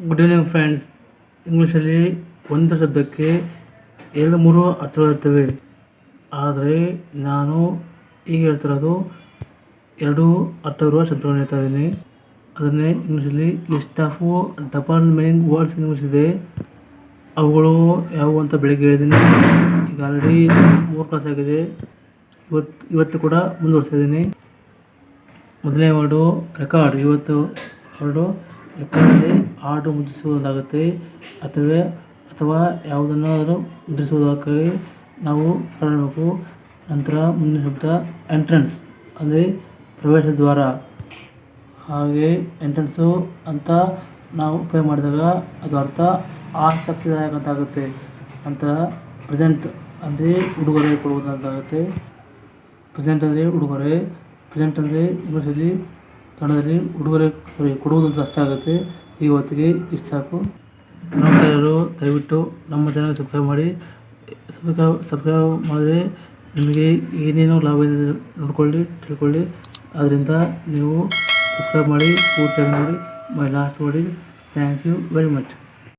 Good evening friends ಇಂಗ್ಲೀಷಲ್ಲಿ ಒಂದು ಶಬ್ದಕ್ಕೆ ಎರಡು, ಮೂರು ಅರ್ಥಗಳಿರ್ತವೆ ಆದರೆ ನಾನು ಈಗ ಹೇಳ್ತಿರೋದು ಎರಡು ಅರ್ಥವಿರುವ ಶಬ್ದಗಳನ್ನ ಹೇಳ್ತಾ ಇದ್ದೀನಿ. ಅದನ್ನೇ ಇಂಗ್ಲೀಷಲ್ಲಿ list of double meaning words English ಇದೆ. ಅವುಗಳು ಯಾವುವು ಅಂತ ಬೆಳಗ್ಗೆ ಹೇಳಿದ್ದೀನಿ. ಈಗ ಆಲ್ರೆಡಿ ಮೂರು ಕ್ಲಾಸ್ ಆಗಿದೆ. ಇವತ್ತು ಇವತ್ತು ಕೂಡ ಮುಂದುವರಿಸ್ತಾ ಇದ್ದೀನಿ. ಮೊದಲನೇ ವರ್ಡು ರೆಕಾರ್ಡ್ ಇವತ್ತು ವರ್ಡು ಯಾಕಂದರೆ ಹಾಡು ಮುದ್ರಿಸುವುದಾಗುತ್ತೆ ಅಥವಾ ಅಥವಾ ಯಾವುದನ್ನಾದರೂ ಮುದ್ರಿಸುವುದಕ್ಕಾಗಿ ನಾವು ಹೊರಡಬೇಕು ನಂತರ ಮುಂದಿನ ಶಬ್ದ ಎಂಟ್ರೆನ್ಸ್ ಅಂದರೆ ಪ್ರವೇಶ ದ್ವಾರ. ಹಾಗೆ ಎಂಟ್ರೆನ್ಸು ಅಂತ ನಾವು ಉಪಯೋಗ ಮಾಡಿದಾಗ ಅದು ಅರ್ಥ ಆಸಕ್ತಿದಾಯಕ ಅಂತ ಆಗುತ್ತೆ ನಂತರ ಪ್ರೆಸೆಂಟ್ ಅಂದರೆ ಉಡುಗೊರೆ ಕೊಡುವುದು ಅಂತ ಆಗುತ್ತೆ ಪ್ರೆಸೆಂಟ್ ಅಂದರೆ ಉಡುಗೊರೆ ಪ್ರೆಸೆಂಟ್ ಅಂದರೆ ಇಂಗ್ಲೀಷಲ್ಲಿ ಕನ್ನಡದಲ್ಲಿ ಉಡುಗೊರೆ ಸಾರಿ ಕೊಡುವುದು ಅಷ್ಟ ಆಗುತ್ತೆ. ಈ ಹೊತ್ತಿಗೆ ಇಷ್ಟು ಸಾಕು. ನೋಡ್ತಾ ದಯವಿಟ್ಟು ನಮ್ಮ ಚಾನಲ್ ಸಬ್ಸ್ಕ್ರೈಬ್ ಮಾಡಿ. ಸಬ್ಸ್ಕ್ರೈಬ್ ಸಬ್ಸ್ಕ್ರೈಬ್ ಮಾಡಿದರೆ ನಿಮಗೆ ಏನೇನೋ ಲಾಭ ಇದೆ ನೋಡ್ಕೊಳ್ಳಿ, ತಿಳ್ಕೊಳ್ಳಿ. ಅದರಿಂದ ನೀವು ಸಬ್ಸ್ಕ್ರೈಬ್ ಮಾಡಿ, ಪೂರ್ತಿ ನೋಡಿ. ಮೈ ಲಾಸ್ಟ್ ನೋಡಿ ಥ್ಯಾಂಕ್ ಯು ವೆರಿ ಮಚ್